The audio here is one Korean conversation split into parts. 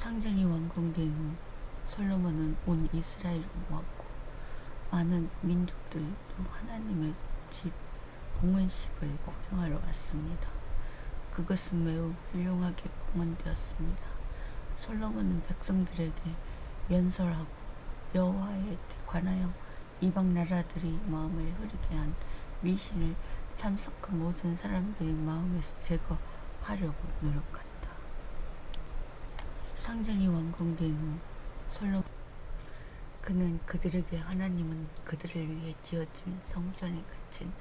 상전이 완공된 후 솔로몬은 온 이스라엘을 모았고 많은 민족들도 하나님의 집 봉헌식을 구경하러 왔습니다. 그것은 매우 훌륭하게 봉헌되었습니다. 솔로몬은 백성들에게 연설하고 여호와에 관하여 이방 나라들이 마음을 흐리게 한 미신을 참석한 모든 사람들의 마음에서 제거하려고 노력한다. 상전이 완공된 후 솔로 그는 그들에게 하나님은 그들을 위해 지어진 성전에 갇힌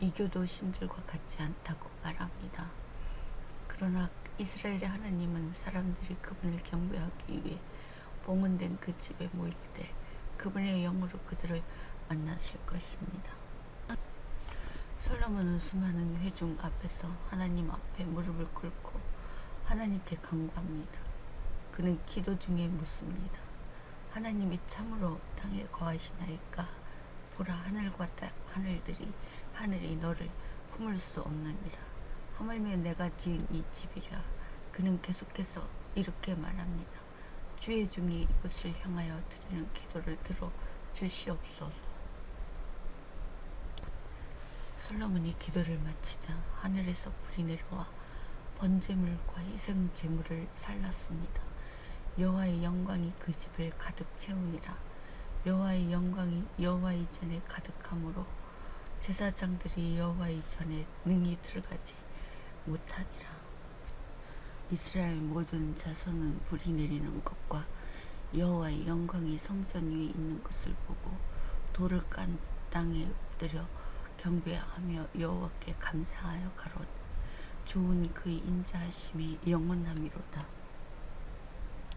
이교도 신들과 같지 않다고 말합니다. 그러나 이스라엘의 하나님은 사람들이 그분을 경배하기 위해 봉헌된 그 집에 모일 때 그분의 영으로 그들을 만나실 것입니다. 솔로몬은 수많은 회중 앞에서 하나님 앞에 무릎을 꿇고 하나님께 간구합니다. 그는 기도 중에 묻습니다. 하나님이 참으로 땅에 거하시나이까? 보라 하늘과 땅, 하늘들이 하늘이 너를 품을 수 없느니라. 하물며 내가 지은 이 집이라. 그는 계속해서 이렇게 말합니다. 주의 종이 이것을 향하여 드리는 기도를 들어 주시옵소서. 솔로몬이 기도를 마치자 하늘에서 불이 내려와 번제물과 희생 제물을 살랐습니다. 여호와의 영광이 그 집을 가득 채우니라. 여호와의 영광이 여호와 이전에 가득함으로 제사장들이 여호와 이전에 능히 들어가지 못하니라. 이스라엘 모든 자손은 불이 내리는 것과 여호와의 영광이 성전 위에 있는 것을 보고 돌을 깐 땅에 엎드려 경배하며 여호와께 감사하여 가로니 좋은 그의 인자하심이 영원함이로다.